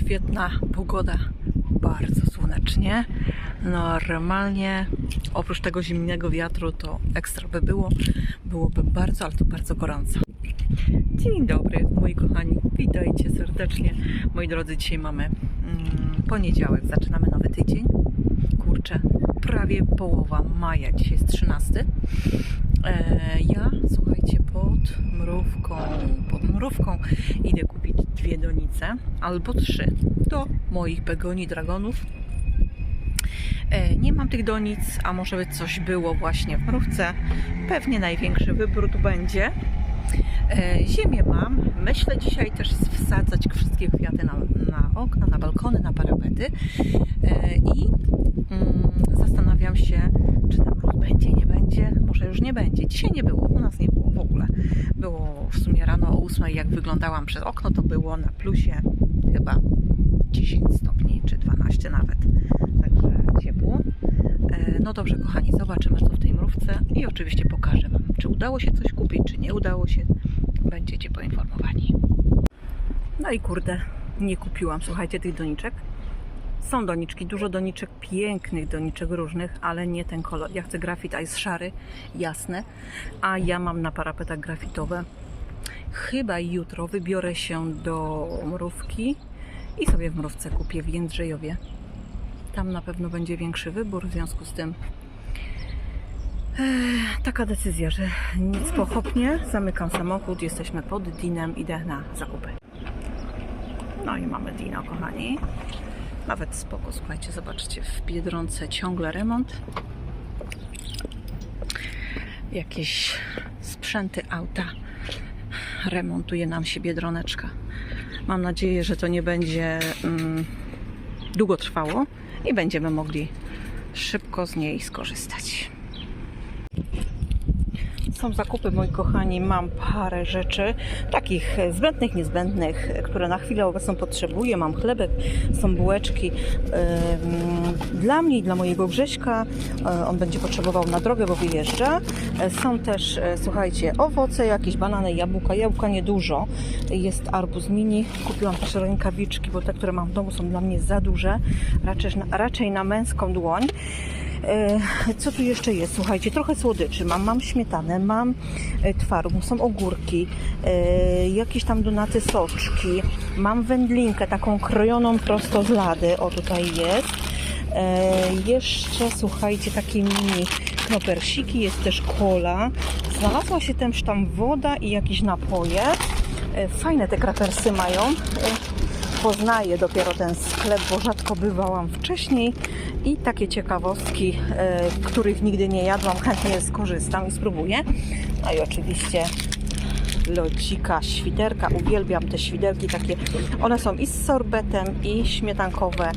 świetna pogoda, bardzo słonecznie. Normalnie oprócz tego zimnego wiatru to ekstra by było. Byłoby bardzo, ale to bardzo gorąco. Dzień dobry, moi kochani, witajcie serdecznie. Moi drodzy, dzisiaj mamy mm, poniedziałek, zaczynamy nowy tydzień. Kurczę, prawie połowa maja, dzisiaj jest 13. E, ja, słuchajcie, pod mrówką, pod mrówką idę kupić dwie donice albo trzy do moich begonii dragonów. E, Nie mam tych donic, a może by coś było właśnie w mrówce. Pewnie największy wybór tu będzie. E, Ziemię mam. Myślę dzisiaj też wsadzać wszystkie kwiaty na, na okna, na balkony, na parapety. I mm, zastanawiam się, czy ten mróz będzie, nie będzie. Może już nie będzie. Dzisiaj nie było, u nas nie było w ogóle. Było w sumie rano o 8, jak wyglądałam przez okno, to było na plusie chyba 10 stopni, czy 12 nawet. Także ciepło. E, No dobrze, kochani, zobaczymy co w tej mrówce i oczywiście pokażę Wam, czy udało się coś kupić, czy nie udało się. Będziecie poinformowani. No i kurde, nie kupiłam, słuchajcie, tych doniczek. Są doniczki, dużo doniczek, pięknych doniczek różnych, ale nie ten kolor. Ja chcę grafit, a jest szary, jasne, a ja mam na parapetach grafitowe. Chyba jutro wybiorę się do mrówki i sobie w mrówce kupię w Jędrzejowie. Tam na pewno będzie większy wybór, w związku z tym Ech, taka decyzja, że nic pochopnie, zamykam samochód, jesteśmy pod Dinem, idę na zakupy. No i mamy Dino, kochani. Nawet spoko, słuchajcie, zobaczcie, w Biedronce ciągle remont. Jakieś sprzęty auta. Remontuje nam się Biedroneczka. Mam nadzieję, że to nie będzie mm, długo trwało i będziemy mogli szybko z niej skorzystać. Są zakupy, moi kochani. Mam parę rzeczy, takich zbędnych, niezbędnych, które na chwilę obecną potrzebuję. Mam chlebek, są bułeczki. Dla mnie i dla mojego Grześka. E, On będzie potrzebował na drogę, bo wyjeżdża. E, Są też, e, słuchajcie, owoce, jakieś banany, jabłka. Jabłka niedużo. Jest arbuz mini. Kupiłam też rękawiczki, bo te, które mam w domu są dla mnie za duże. Raczej, raczej na męską dłoń. E, Co tu jeszcze jest? Słuchajcie, trochę słodyczy mam. Mam śmietanę, mam e, twaróg, są ogórki, e, jakieś tam donaty soczki. Mam wędlinkę taką krojoną prosto z lady. O, tutaj jest. Jeszcze, słuchajcie, takie mini knopersiki. Jest też kola. Znalazła się też tam woda i jakieś napoje. Fajne te krakersy mają. Poznaję dopiero ten sklep, bo rzadko bywałam wcześniej i takie ciekawostki, e, których nigdy nie jadłam, chętnie skorzystam i spróbuję. No i oczywiście lodzika, świderka. Uwielbiam te świderki takie. One są i z sorbetem, i śmietankowe.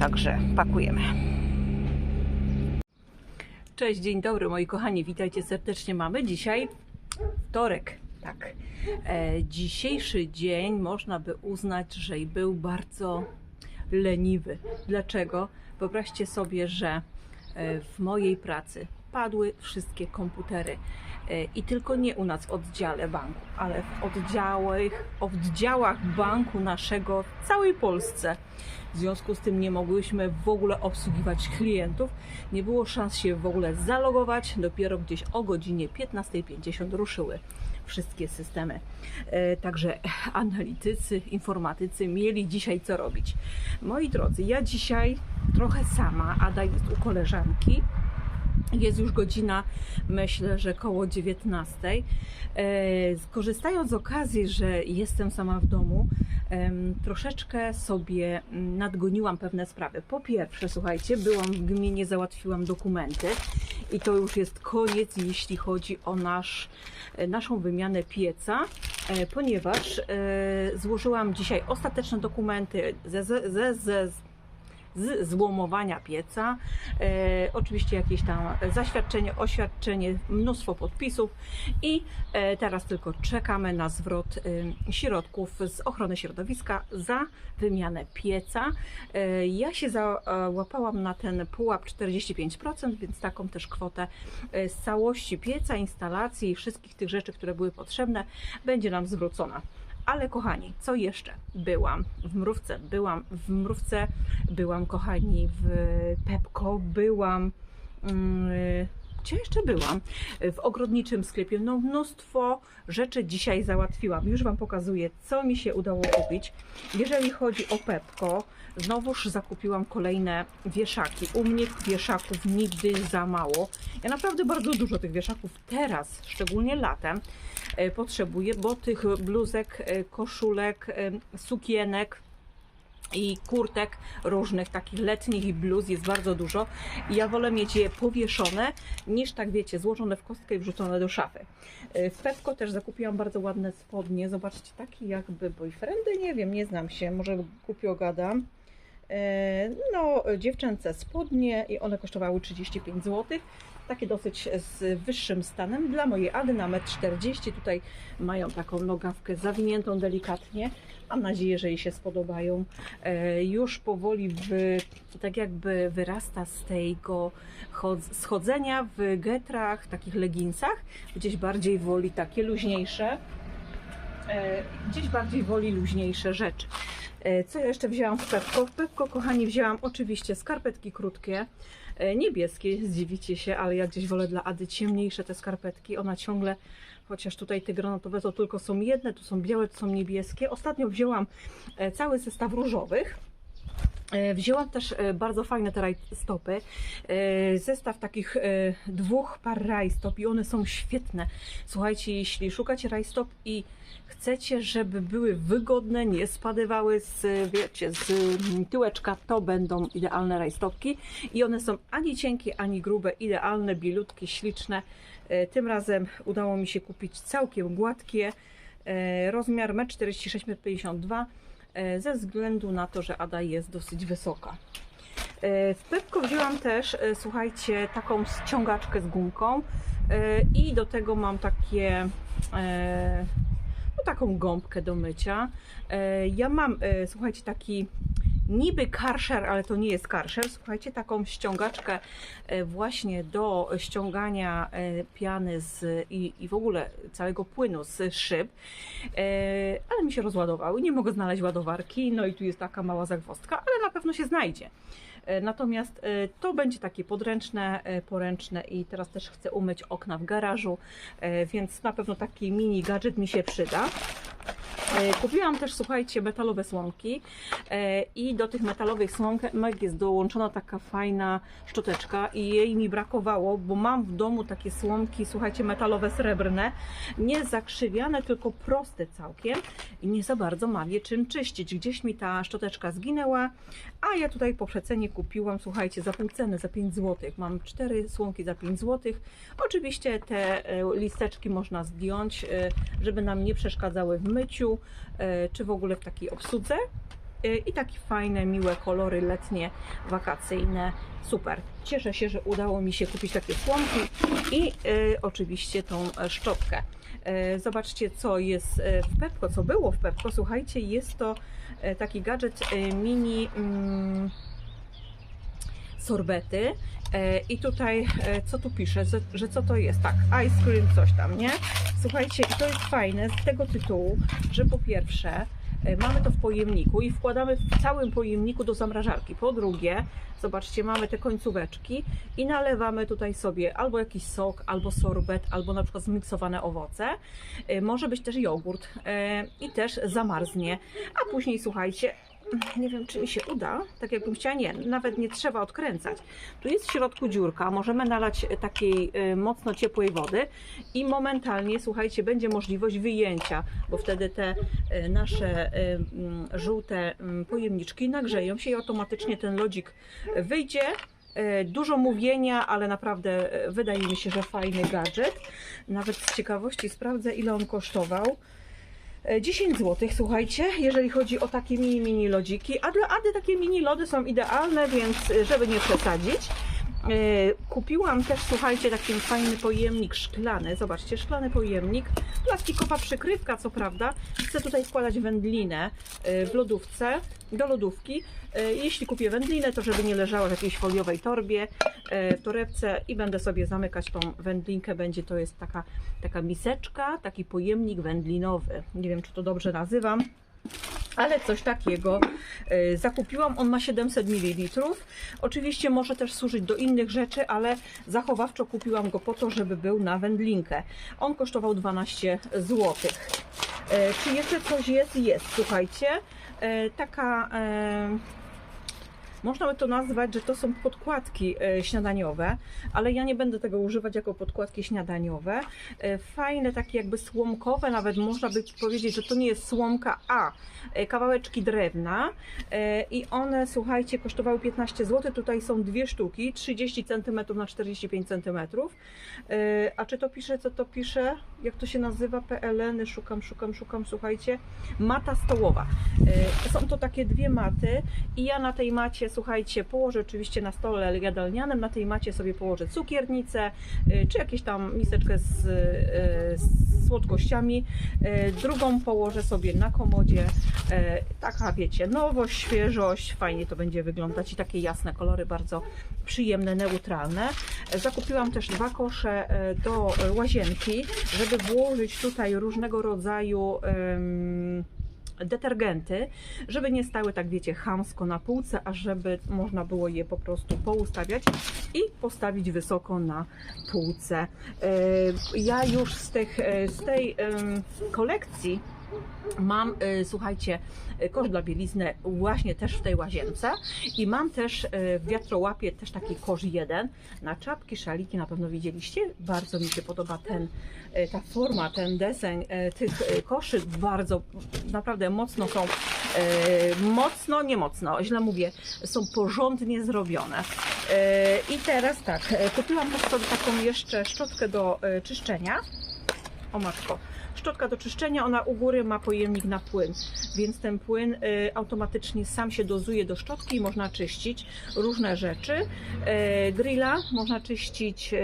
Także pakujemy. Cześć, dzień dobry moi kochani, witajcie serdecznie. Mamy dzisiaj wtorek. Tak. E, dzisiejszy dzień można by uznać, że był bardzo leniwy. Dlaczego? Wyobraźcie sobie, że e, w mojej pracy padły wszystkie komputery. E, I tylko nie u nas w oddziale banku, ale w oddziałach, oddziałach banku naszego w całej Polsce. W związku z tym nie mogłyśmy w ogóle obsługiwać klientów. Nie było szans się w ogóle zalogować. Dopiero gdzieś o godzinie 15.50 ruszyły wszystkie systemy. E, Także analitycy, informatycy mieli dzisiaj co robić. Moi drodzy, ja dzisiaj trochę sama, Ada jest u koleżanki. Jest już godzina, myślę, że koło 19. E, Skorzystając z okazji, że jestem sama w domu, troszeczkę sobie nadgoniłam pewne sprawy. Po pierwsze, słuchajcie, byłam w gminie, załatwiłam dokumenty i to już jest koniec, jeśli chodzi o nasz, e, naszą wymianę pieca, e, ponieważ e, złożyłam dzisiaj ostateczne dokumenty ze, ze, ze, z złomowania pieca. E, oczywiście jakieś tam zaświadczenie, oświadczenie, mnóstwo podpisów i e, teraz tylko czekamy na zwrot e, środków z ochrony środowiska za wymianę pieca. E, ja się załapałam na ten pułap 45%, więc taką też kwotę e, z całości pieca, instalacji i wszystkich tych rzeczy, które były potrzebne, będzie nam zwrócona. Ale kochani, co jeszcze? Byłam w Mrówce, byłam w Mrówce, byłam kochani w Pepko, byłam... mm, Gdzie jeszcze byłam? W ogrodniczym sklepie. No mnóstwo rzeczy dzisiaj załatwiłam. Już Wam pokazuję, co mi się udało kupić. Jeżeli chodzi o Pepko, znowuż zakupiłam kolejne wieszaki. U mnie wieszaków nigdy za mało. Ja naprawdę bardzo dużo tych wieszaków teraz, szczególnie latem, e, potrzebuję, bo tych bluzek, e, koszulek, e, sukienek i kurtek różnych, takich letnich i bluz jest bardzo dużo. Ja wolę mieć je powieszone, niż tak wiecie, złożone w kostkę i wrzucone do szafy. W Pepko też zakupiłam bardzo ładne spodnie. Zobaczcie, takie jakby boyfriendy, nie wiem, nie znam się, może głupio gadam. E, No, dziewczęce spodnie i one kosztowały 35 zł. Takie dosyć z wyższym stanem. Dla mojej Ady na 1,40 m. Tutaj mają taką nogawkę zawiniętą delikatnie. Mam nadzieję, że jej się spodobają. E, Już powoli wy, tak jakby wyrasta z tego chod- schodzenia w getrach, takich leginsach. Gdzieś bardziej woli takie luźniejsze. E, Gdzieś bardziej woli luźniejsze rzeczy. E, Co ja jeszcze wzięłam w Pepko? W Pepko, kochani, wzięłam oczywiście skarpetki krótkie, e, niebieskie, zdziwicie się, ale ja gdzieś wolę dla Ady ciemniejsze te skarpetki. Ona ciągle, chociaż tutaj te granatowe to tylko są jedne, tu są białe, tu są niebieskie. Ostatnio wzięłam e, cały zestaw różowych. E, Wzięłam też e, bardzo fajne te rajstopy. E, Zestaw takich dwóch par rajstop i one są świetne. Słuchajcie, jeśli szukacie rajstop i chcecie, żeby były wygodne, nie spadywały z, wiecie, z mm, tyłeczka, to będą idealne rajstopki. I one są ani cienkie, ani grube, idealne, bielutkie, śliczne. Tym razem udało mi się kupić całkiem gładkie. Rozmiar 1,46 m52 e, ze względu na to, że Ada jest dosyć wysoka. E, W Pepko wzięłam też, e, słuchajcie, taką ściągaczkę z gumką e, i do tego mam takie, e, no taką gąbkę do mycia. E, Ja mam, e, słuchajcie, taki niby karszer, ale to nie jest karszer. Słuchajcie, taką ściągaczkę e, właśnie do ściągania e, piany z, i, i w ogóle całego płynu z szyb, E, ale mi się rozładowały. Nie mogę znaleźć ładowarki, no i tu jest taka mała zagwozdka, ale na pewno się znajdzie. Natomiast to będzie takie podręczne, poręczne i teraz też chcę umyć okna w garażu, więc na pewno taki mini gadżet mi się przyda. E, Kupiłam też, słuchajcie, metalowe słomki e, i do tych metalowych słomek jest dołączona taka fajna szczoteczka i jej mi brakowało, bo mam w domu takie słomki, słuchajcie, metalowe, srebrne, nie zakrzywiane, tylko proste całkiem i nie za bardzo mam je czym czyścić. Gdzieś mi ta szczoteczka zginęła, a ja tutaj po przecenie kupiłam, słuchajcie, za pół ceny, za 5 zł. Mam cztery słomki za 5 zł. Oczywiście te e, listeczki można zdjąć, żeby nam nie przeszkadzały w myciu, e, czy w ogóle w takiej obsłudze. E, I takie fajne, miłe kolory letnie, wakacyjne. Super. Cieszę się, że udało mi się kupić takie słomki i e, oczywiście tą szczotkę. Zobaczcie, co jest w Pepko, co było w Pepko. Słuchajcie, jest to taki gadżet mini mm, sorbety. I tutaj, co tu pisze, że co to jest? Tak, ice cream, coś tam, nie? Słuchajcie, i to jest fajne z tego tytułu, że po pierwsze, e, mamy to w pojemniku i wkładamy w całym pojemniku do zamrażarki. Po drugie, zobaczcie, mamy te końcóweczki i nalewamy tutaj sobie albo jakiś sok, albo sorbet, albo na przykład zmiksowane owoce. E, Może być też jogurt e, i też zamarznie. A później, słuchajcie, nie wiem, czy mi się uda, tak jakbym chciała, nie, nawet nie trzeba odkręcać. Tu jest w środku dziurka, możemy nalać takiej e, mocno ciepłej wody i momentalnie, słuchajcie, będzie możliwość wyjęcia, bo wtedy te e, nasze e, mm, żółte mm, pojemniczki nagrzeją się i automatycznie ten lodzik wyjdzie. Dużo mówienia, ale naprawdę wydaje mi się, że fajny gadżet. Nawet z ciekawości sprawdzę, ile on kosztował. E, 10 zł, słuchajcie, jeżeli chodzi o takie mini, mini lodziki. A dla Ady takie mini lody są idealne, więc e, żeby nie przesadzić. E, Kupiłam też, słuchajcie, taki fajny pojemnik szklany. Zobaczcie, szklany pojemnik. Plastikowa przykrywka, co prawda. Chcę tutaj wkładać wędlinę e, w lodówce, do lodówki. E, Jeśli kupię wędlinę, to żeby nie leżała w jakiejś foliowej torbie, w torebce i będę sobie zamykać tą wędlinkę. Będzie to jest taka, taka miseczka, taki pojemnik wędlinowy. Nie wiem, czy to dobrze nazywam ale coś takiego e, zakupiłam. On ma 700 ml. Oczywiście może też służyć do innych rzeczy, ale zachowawczo kupiłam go po to, żeby był na wędlinkę. On kosztował 12 zł. Czy jeszcze coś jest? Jest, słuchajcie. E, Taka. Można by to nazwać, że to są podkładki e, śniadaniowe, ale ja nie będę tego używać jako podkładki śniadaniowe. E, Fajne, takie jakby słomkowe, nawet można by powiedzieć, że to nie jest słomka, a e, kawałeczki drewna i one, słuchajcie, kosztowały 15 zł. Tutaj są dwie sztuki, 30 cm na 45 cm. A czy to pisze, co to pisze? Jak to się nazywa? PLN, szukam, szukam, szukam, słuchajcie. Mata stołowa. Są to takie dwie maty i ja na tej macie, słuchajcie, położę oczywiście na stole jadalnianym, na tej macie sobie położę cukiernicę, e, czy jakieś tam miseczkę z, e, z słodkościami. E, Drugą położę sobie na komodzie. Taka, wiecie, nowość, świeżość, fajnie to będzie wyglądać i takie jasne kolory, bardzo przyjemne, neutralne. Zakupiłam też dwa kosze do łazienki, żeby włożyć tutaj różnego rodzaju em, detergenty, żeby nie stały tak, wiecie, chamsko na półce, a żeby można było je po prostu poustawiać i postawić wysoko na półce. E, Ja już z, tych, e, z tej kolekcji Mam, y, słuchajcie, y, kosz dla bielizny właśnie też w tej łazience i mam też y, w wiatrołapie też taki kosz jeden na czapki, szaliki, na pewno widzieliście. Bardzo mi się podoba ten, ta forma, ten deseń y, tych koszy, bardzo, naprawdę mocno są, mocno, nie mocno, źle mówię, są porządnie zrobione. I teraz tak, kupiłam też taką jeszcze szczotkę do czyszczenia. O matko, szczotka do czyszczenia, ona u góry ma pojemnik na płyn, więc ten płyn y, automatycznie sam się dozuje do szczotki i można czyścić różne rzeczy. Y, grilla można czyścić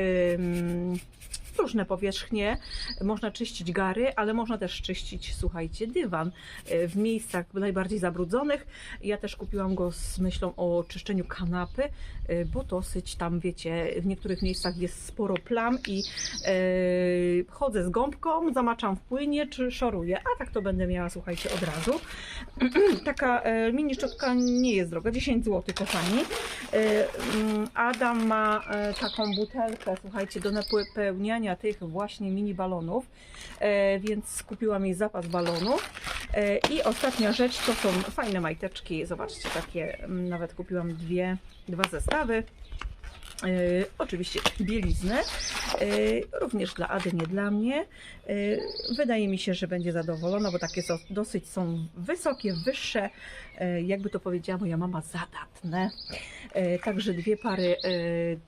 y, mm, różne powierzchnie, można czyścić gary, ale można też czyścić, słuchajcie, dywan y, w miejscach najbardziej zabrudzonych. Ja też kupiłam go z myślą o czyszczeniu kanapy, y, bo dosyć tam, wiecie, w niektórych miejscach jest sporo plam i y, chodzę z gąbką, zamaczam w płynie czy szoruję, a tak to będę miała, słuchajcie, od razu. Taka e, mini szczotka nie jest droga, 10 zł kochani. E, mm, Adam ma e, taką butelkę, słuchajcie, do napełniania tych właśnie mini balonów, e, więc kupiłam jej zapas balonów. E, I ostatnia rzecz to są fajne majteczki, zobaczcie, takie, mm, nawet kupiłam dwie, dwa zestawy. E, oczywiście bieliznę, e, również dla Ady, nie dla mnie. E, wydaje mi się, że będzie zadowolona, bo takie są, dosyć są wysokie, wyższe, jakby to powiedziała moja mama, zadatne. Także dwie pary,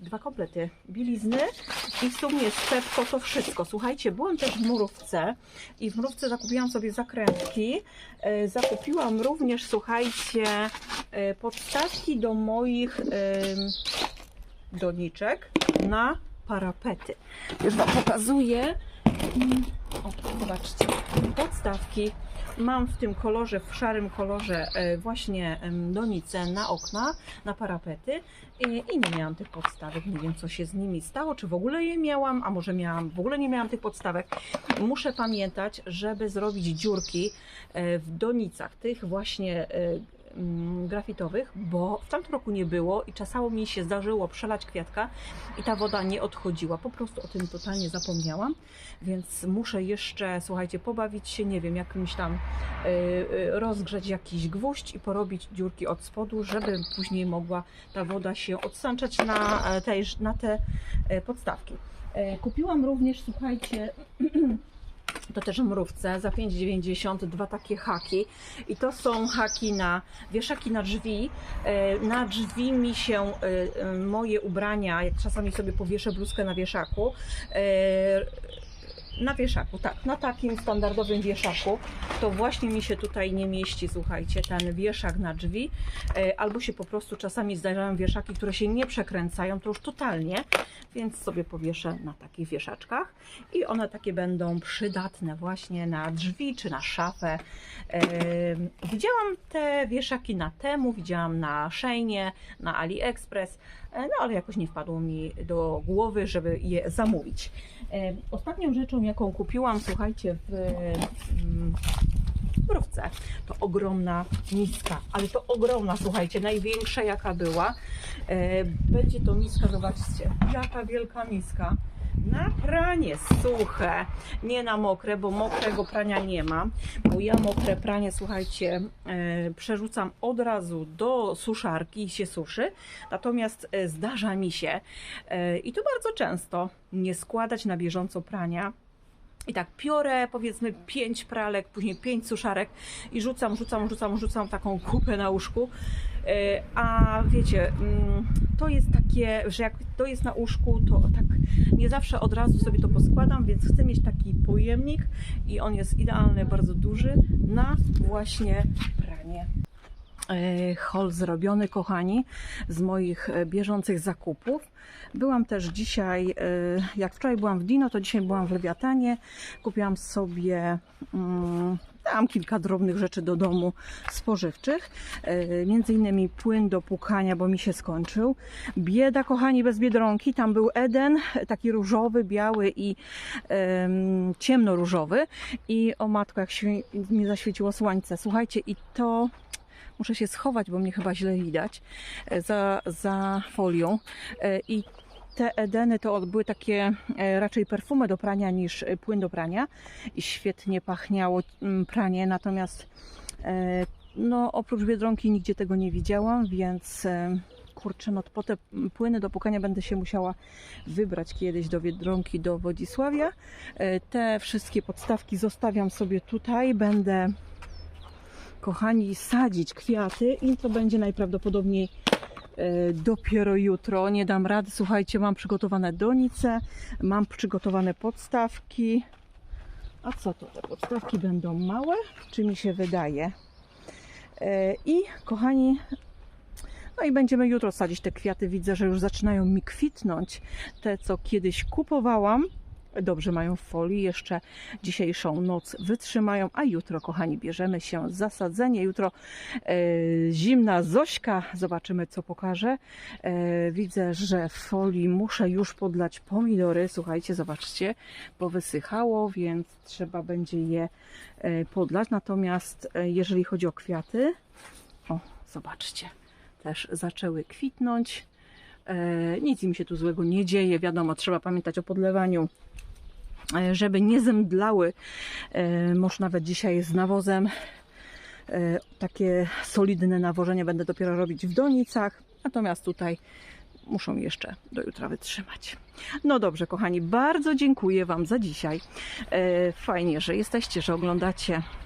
dwa komplety bielizny i w sumie z Pepko to wszystko. Słuchajcie, byłam też w Murówce i w Murówce zakupiłam sobie zakrętki. Zakupiłam również, słuchajcie, podstawki do moich doniczek na parapety. Już Wam pokazuję. Mm, O, zobaczcie. Podstawki. Mam w tym kolorze, w szarym kolorze e, właśnie em, donice na okna, na parapety i, nie miałam tych podstawek. Nie wiem, co się z nimi stało, czy w ogóle je miałam, a może miałam, w ogóle nie miałam tych podstawek. Muszę pamiętać, żeby zrobić dziurki e, w donicach tych właśnie e, grafitowych, bo w tamtym roku nie było i czasami mi się zdarzyło przelać kwiatka i ta woda nie odchodziła. Po prostu o tym totalnie zapomniałam, więc muszę jeszcze, słuchajcie, pobawić się, nie wiem, jakimś tam y, y, rozgrzeć jakiś gwóźdź i porobić dziurki od spodu, żeby później mogła ta woda się odsączać na, e, tej, na te e, podstawki. E, Kupiłam również, słuchajcie, to też mrówce za 5,90 dwa takie haki i to są haki na wieszaki na drzwi. E, Na drzwi mi się e, e, moje ubrania, jak czasami sobie powieszę bluzkę na wieszaku, Na wieszaku, tak. Na takim standardowym wieszaku to właśnie mi się tutaj nie mieści, słuchajcie, ten wieszak na drzwi. E, Albo się po prostu czasami zdarzają wieszaki, które się nie przekręcają, to już totalnie, więc sobie powieszę na takich wieszaczkach i one takie będą przydatne właśnie na drzwi czy na szafę. E, Widziałam te wieszaki na Temu, widziałam na Sheinie, na AliExpress, e, no ale jakoś nie wpadło mi do głowy, żeby je zamówić. Ostatnią rzeczą, jaką kupiłam, słuchajcie, w mm, Mrówce, to ogromna miska, ale to ogromna, słuchajcie, największa jaka była. E, Będzie to miska, zobaczcie, jaka wielka miska. Na pranie suche, nie na mokre, bo mokrego prania nie mam, bo ja mokre pranie, słuchajcie, e, przerzucam od razu do suszarki i się suszy. Natomiast e, zdarza mi się e, i to bardzo często nie składać na bieżąco prania. I tak piorę powiedzmy pięć pralek, później pięć suszarek i rzucam, rzucam, rzucam, rzucam taką kupę na łóżku. E, A wiecie, mm, to jest takie, że jak to jest na łóżku, to tak nie zawsze od razu sobie to poskładam, więc chcę mieć taki pojemnik i on jest idealny, bardzo duży na właśnie Haul zrobiony, kochani, z moich e, bieżących zakupów. Byłam też dzisiaj, e, jak wczoraj byłam w Dino, to dzisiaj byłam w Lewiatanie. Kupiłam sobie mm, tam kilka drobnych rzeczy do domu spożywczych. E, Między innymi płyn do pukania, bo mi się skończył. Bieda, kochani, bez biedronki. Tam był Eden, taki różowy, biały i em, ciemnoróżowy. I o matko, jak się mi zaświeciło słońce. Słuchajcie, i to muszę się schować, bo mnie chyba źle widać, e, za, za folią. E, I te Edeny to były takie e, raczej perfumy do prania niż płyn do prania i świetnie pachniało mm, pranie, natomiast no oprócz Biedronki nigdzie tego nie widziałam, więc kurczę, no po te płyny do pukania będę się musiała wybrać kiedyś do Biedronki, do Wodzisławia. Te wszystkie podstawki zostawiam sobie tutaj, będę kochani, sadzić kwiaty i to będzie najprawdopodobniej e, dopiero jutro. Nie dam rady. Słuchajcie, mam przygotowane donice, mam przygotowane podstawki. A co to? Te podstawki będą małe? Czy mi się wydaje? E, I kochani, no i będziemy jutro sadzić te kwiaty. Widzę, że już zaczynają mi kwitnąć. Te, co kiedyś kupowałam. Dobrze mają w folii, jeszcze dzisiejszą noc wytrzymają, a jutro, kochani, bierzemy się za sadzenie. Jutro e, zimna Zośka, zobaczymy co pokaże. E, widzę, że w folii muszę już podlać pomidory. Słuchajcie, zobaczcie, bo wysychało, więc trzeba będzie je e, podlać. Natomiast e, jeżeli chodzi o kwiaty, o, zobaczcie, też zaczęły kwitnąć. E, Nic im się tu złego nie dzieje. Wiadomo, trzeba pamiętać o podlewaniu, żeby nie zemdlały. E, Może nawet dzisiaj z nawozem. E, Takie solidne nawożenie będę dopiero robić w donicach. Natomiast tutaj muszą jeszcze do jutra wytrzymać. No dobrze, kochani, bardzo dziękuję Wam za dzisiaj. E, Fajnie, że jesteście, że oglądacie E,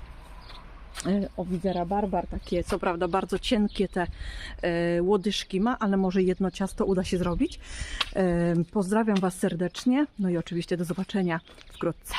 o widzę barbar, takie co prawda bardzo cienkie te e, łodyżki ma, ale może jedno ciasto uda się zrobić. E, pozdrawiam Was serdecznie, no i oczywiście do zobaczenia wkrótce.